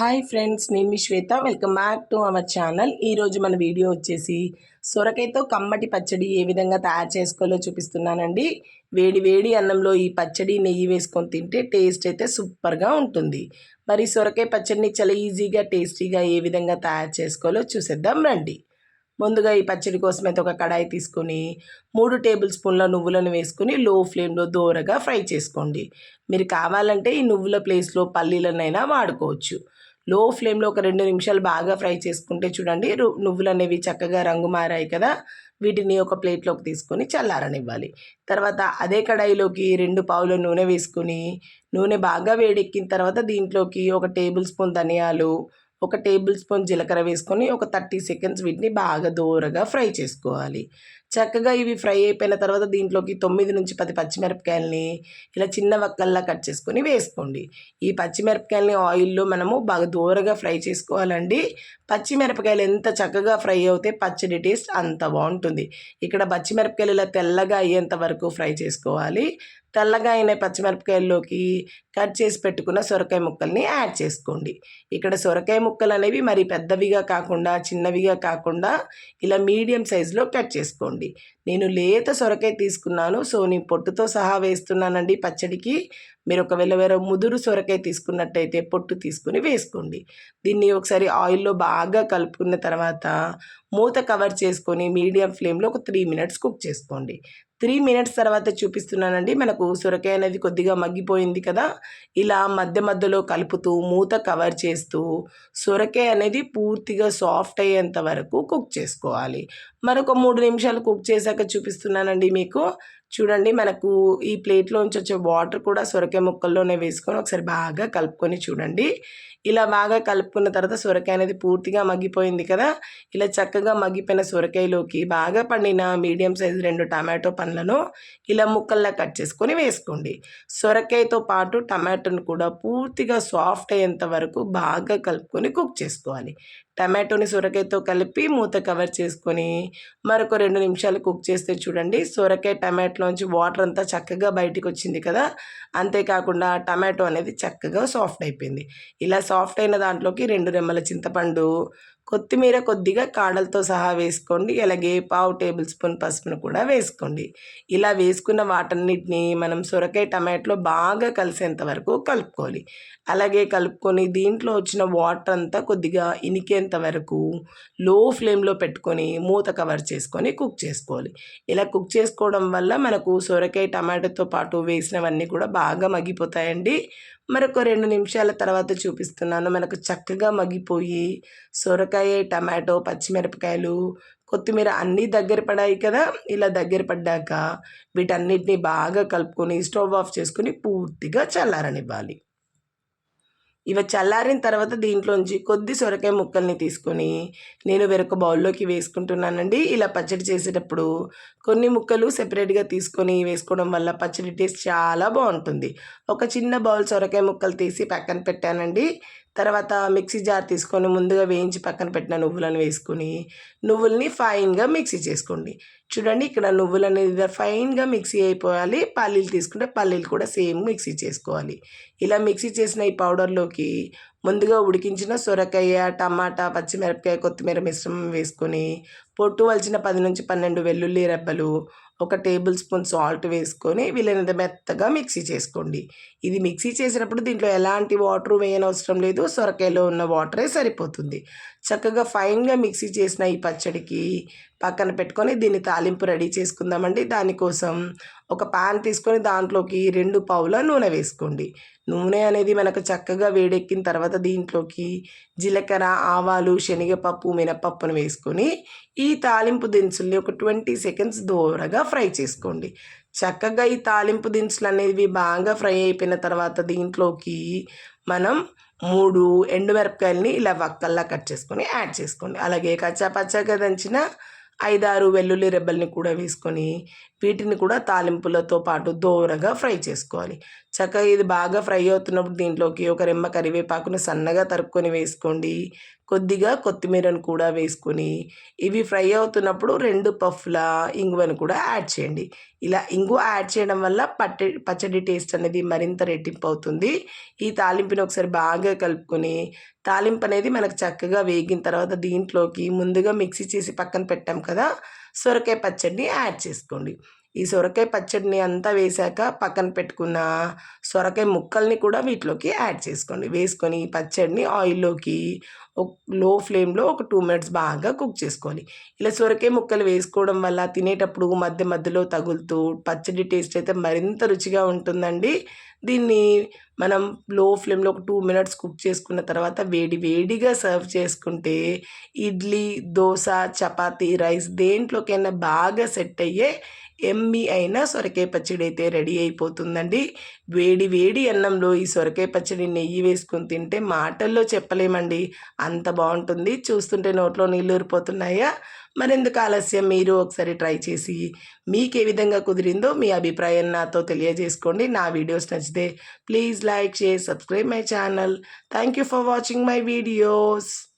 Hi friends నేను Shweta. Welcome back to our channel ఈరోజు మన వీడియో వచ్చేసి సొరకాయతో కమ్మటి పచ్చడి ఏ విధంగా తయారు చేసుకోవాలో చూపిస్తున్నానండి. వేడి వేడి అన్నంలో ఈ పచ్చడి నెయ్యి వేసుకొని తింటే టేస్ట్ అయితే సూపర్గా ఉంటుంది. మరి సొరకాయ పచ్చడిని చాలా ఈజీగా టేస్టీగా ఏ విధంగా తయారు చేసుకోవాలో చూసేద్దాం రండి. ముందుగా ఈ పచ్చడి కోసం అయితే ఒక కడాయి తీసుకొని మూడు టేబుల్ స్పూన్ల నువ్వులను వేసుకొని లో ఫ్లేమ్లో దోరగా ఫ్రై చేసుకోండి. మీరు కావాలంటే ఈ నువ్వుల ప్లేస్లో పల్లీలనైనా వాడుకోవచ్చు. లో ఫ్లేమ్లో ఒక రెండు నిమిషాలు బాగా ఫ్రై చేసుకుంటే చూడండి నువ్వులు అనేవి చక్కగా రంగు మారాయి కదా వీటిని ఒక ప్లేట్లోకి తీసుకొని చల్లారనివ్వాలి. తర్వాత అదే కడాయిలోకి రెండు పావుల నూనె వేసుకొని నూనె బాగా వేడెక్కిన తర్వాత దీంట్లోకి ఒక టేబుల్ స్పూన్ ధనియాలు ఒక టేబుల్ స్పూన్ జీలకర్ర వేసుకొని ఒక థర్టీ సెకండ్స్ వీటిని బాగా దోరగా ఫ్రై చేసుకోవాలి. చక్కగా ఇవి ఫ్రై అయిపోయిన తర్వాత దీంట్లోకి తొమ్మిది నుంచి పది పచ్చిమిరపకాయలని ఇలా చిన్న వక్కల్లా కట్ చేసుకొని వేసుకోండి. ఈ పచ్చిమిరపకాయలని ఆయిల్లో మనము బాగా దూరగా ఫ్రై చేసుకోవాలండి. పచ్చిమిరపకాయలు ఎంత చక్కగా ఫ్రై అవుతే పచ్చడి టేస్ట్ అంత బాగుంటుంది. ఇక్కడ పచ్చిమిరపకాయలు ఇలా తెల్లగా అయ్యేంత వరకు ఫ్రై చేసుకోవాలి. తెల్లగా అయిన పచ్చిమిరపకాయల్లోకి కట్ చేసి పెట్టుకున్న సొరకాయ ముక్కల్ని యాడ్ చేసుకోండి. ఇక్కడ సొరకాయ ముక్కలు అనేవి మరి పెద్దవిగా కాకుండా చిన్నవిగా కాకుండా ఇలా మీడియం సైజులో కట్ చేసుకోండి. నేను లేత సొరకాయ తీసుకున్నాను సో నేను పొట్టుతో సహా వేస్తున్నానండి పచ్చడికి. మీరు ఒకవేళ వేరే ముదురు సొరకాయ తీసుకున్నట్టయితే పొట్టు తీసుకుని వేసుకోండి. దీన్ని ఒకసారి ఆయిల్లో బాగా కలుపుకున్న తర్వాత మూత కవర్ చేసుకొని మీడియం ఫ్లేమ్లో ఒక త్రీ మినిట్స్ కుక్ చేసుకోండి. త్రీ మినిట్స్ తర్వాత చూపిస్తున్నానండి. మనకు సొరకాయ అనేది కొద్దిగా మగ్గిపోయింది కదా. ఇలా మధ్య మధ్యలో కలుపుతూ మూత కవర్ చేస్తూ సొరకాయ అనేది పూర్తిగా సాఫ్ట్ అయ్యేంత వరకు కుక్ చేసుకోవాలి. మరొక మూడు నిమిషాలు కుక్ చేశాక చూపిస్తున్నానండి మీకు. చూడండి మనకు ఈ ప్లేట్లోంచి వచ్చే వాటర్ కూడా సొరకాయ ముక్కల్లోనే వేసుకొని ఒకసారి బాగా కలుపుకొని చూడండి. ఇలా బాగా కలుపుకున్న తర్వాత సొరకాయ అనేది పూర్తిగా మగ్గిపోయింది కదా? ఇలా చక్కగా మగ్గిపోయిన సొరకాయలోకి బాగా పండిన మీడియం సైజు రెండు టమాటో పండ్లను ఇలా ముక్కల్లా కట్ చేసుకొని వేసుకోండి. సొరకాయతో పాటు టమాటోను కూడా పూర్తిగా సాఫ్ట్ అయ్యేంత వరకు బాగా కలుపుకొని కుక్ చేసుకోవాలి. టమాటోని సొరకాయతో కలిపి మూత కవర్ చేసుకొని మరొక రెండు నిమిషాలు కుక్ చేస్తే చూడండి. సొరకాయ టమాటోలోంచి వాటర్ అంతా చక్కగా బయటికి వచ్చింది కదా. అంతేకాకుండా టమాటో అనేది చక్కగా సాఫ్ట్ అయిపోయింది. ఇలా సాఫ్ట్ అయిన దాంట్లోకి రెండు రెమ్మల చింతపండు కొత్తిమీర కొద్దిగా కాడలతో సహా వేసుకోండి. అలాగే పావు టేబుల్ స్పూన్ పసుపును కూడా వేసుకోండి. ఇలా వేసుకున్న వాటన్నిటిని మనం సొరకాయ టమాటోలో బాగా కలిసేంత వరకు కలుపుకోవాలి. అలాగే కలుపుకొని దీంట్లో వచ్చిన వాటర్ అంతా కొద్దిగా ఇనికేంత వరకు లో ఫ్లేమ్లో పెట్టుకొని మూత కవర్ చేసుకొని కుక్ చేసుకోవాలి. ఇలా కుక్ చేసుకోవడం వల్ల మనకు సొరకాయ టమాటోతో పాటు వేసినవన్నీ కూడా బాగా మగ్గిపోతాయండి. మరొక రెండు నిమిషాల తర్వాత చూపిస్తున్నాను. మనకు చక్కగా మగ్గిపోయి సొరకాయ టమాటో పచ్చిమిరపకాయలు కొత్తిమీర అన్నీ దగ్గర పడాయి కదా? ఇలా దగ్గర పడ్డాక వీటన్నిటిని బాగా కలుపుకొని స్టవ్ ఆఫ్ చేసుకొని పూర్తిగా చల్లారనివ్వాలి. ఇవి చల్లారిన తర్వాత దీంట్లోంచి కొద్ది సొరకాయ ముక్కల్ని తీసుకొని నేను వేరొక బౌల్లోకి వేసుకుంటున్నానండి. ఇలా పచ్చడి చేసేటప్పుడు కొన్ని ముక్కలు సెపరేట్గా తీసుకొని వేసుకోవడం వల్ల పచ్చడి టేస్ట్ చాలా బాగుంటుంది. ఒక చిన్న బౌల్ సొరకాయ ముక్కలు తీసి పక్కన పెట్టానండి. తర్వాత మిక్సీ జార్ తీసుకొని ముందుగా వేయించి పక్కన పెట్టిన నువ్వులను వేసుకొని నువ్వుల్ని ఫైన్గా మిక్సీ చేసుకోండి. చూడండి ఇక్కడ నువ్వులు అనేది ఫైన్గా మిక్సీ అయిపోవాలి. పల్లీలు తీసుకుంటే పల్లీలు కూడా సేమ్ మిక్సీ చేసుకోవాలి. ఇలా మిక్సీ చేసిన ఈ పౌడర్లోకి ముందుగా ఉడికించిన సొరకాయ టమాటా పచ్చిమిరపకాయ కొత్తిమీర మిశ్రమం వేసుకొని పొట్టు వలిచిన పది నుంచి పన్నెండు వెల్లుల్లి రెబ్బలు ఒక టేబుల్ స్పూన్ సాల్ట్ వేసుకొని వీలైనంత మెత్తగా మిక్సీ చేసుకోండి. ఇది మిక్సీ చేసినప్పుడు దీంట్లో ఎలాంటి వాటర్ వేయనవసరం లేదు. సొరకాయలో ఉన్న వాటరే సరిపోతుంది. చక్కగా ఫైన్గా మిక్సీ చేసిన ఈ పచ్చడికి పక్కన పెట్టుకొని దీన్ని తాలింపు రెడీ చేసుకుందామండి. దానికోసం ఒక పాన్ తీసుకొని దాంట్లోకి రెండు పావుల నూనె వేసుకోండి. నూనె అనేది మనకు చక్కగా వేడెక్కిన తర్వాత దీంట్లోకి జీలకర్ర ఆవాలు శనగపప్పు మినపప్పును వేసుకొని ఈ తాలింపు దినుసుల్ని ఒక ట్వంటీ సెకండ్స్ దూరగా ఫ్రై చేసుకోండి. చక్కగా ఈ తాలింపు దినుసులు అనేవి బాగా ఫ్రై అయిపోయిన తర్వాత దీంట్లోకి మనం మూడు ఎండుమిరపకాయలని ఇలా వక్కల్లా కట్ చేసుకొని యాడ్ చేసుకోండి. అలాగే కచ్చా పచ్చగా దంచిన ఐదారు వెల్లుల్లి రెబ్బల్ని కూడా వేసుకొని వీటిని కూడా తాలింపులతో పాటు దోరగా ఫ్రై చేసుకోవాలి. చక్కగా ఇది బాగా ఫ్రై అవుతున్నప్పుడు దీంట్లోకి ఒక రెమ్మ కరివేపాకును సన్నగా తరుక్కొని వేసుకోండి. కొద్దిగా కొత్తిమీరను కూడా వేసుకొని ఇవి ఫ్రై అవుతున్నప్పుడు రెండు పఫ్ల ఇంగువను కూడా యాడ్ చేయండి. ఇలా ఇంగువ యాడ్ చేయడం వల్ల పట్టి పచ్చడి టేస్ట్ అనేది మరింత రెట్టింపు అవుతుంది. ఈ తాలింపుని ఒకసారి బాగా కలుపుకొని తాలింపు అనేది మనకు చక్కగా వేగిన తర్వాత దీంట్లోకి ముందుగా మిక్సీ చేసి పక్కన పెట్టాం కదా సొరకాయ పచ్చడిని యాడ్ చేసుకోండి. ఈ సొరకాయ పచ్చడిని అంతా వేశాక పక్కన పెట్టుకున్న సొరకాయ ముక్కల్ని కూడా వీటిలోకి యాడ్ చేసుకోండి. వేసుకొని పచ్చడిని ఆయిల్లోకి లో ఫ్లేమ్లో ఒక టూ మినిట్స్ బాగా కుక్ చేసుకోవాలి. ఇలా సొరకాయ ముక్కలు వేసుకోవడం వల్ల తినేటప్పుడు మధ్య మధ్యలో తగులుతూ పచ్చడి టేస్ట్ అయితే మరింత రుచిగా ఉంటుందండి. దీన్ని మనం లో ఫ్లేమ్లో ఒక టూ మినిట్స్ కుక్ చేసుకున్న తర్వాత వేడి వేడిగా సర్వ్ చేసుకుంటే ఇడ్లీ దోశ చపాతీ రైస్ దేంట్లోకైనా బాగా సెట్ అయ్యే ఎమ్మి అయిన సొరకాయ పచ్చడి అయితే రెడీ అయిపోతుందండి. వేడి వేడి అన్నంలో ఈ సొరకాయ పచ్చడి నెయ్యి వేసుకొని తింటే మాటల్లో చెప్పలేమండి. అంత బాగుంటుంది. చూస్తుంటే నోట్లో నీళ్ళు ఊరిపోతున్నాయా? మరెందుకు ఆలస్యం? మీరు ఒకసారి ట్రై చేసి మీకు ఏ విధంగా కుదిరిందో మీ అభిప్రాయం నాతో తెలియజేసుకోండి. నా వీడియోస్ నచ్చితే please like share subscribe my channel. Thank you for watching my videos.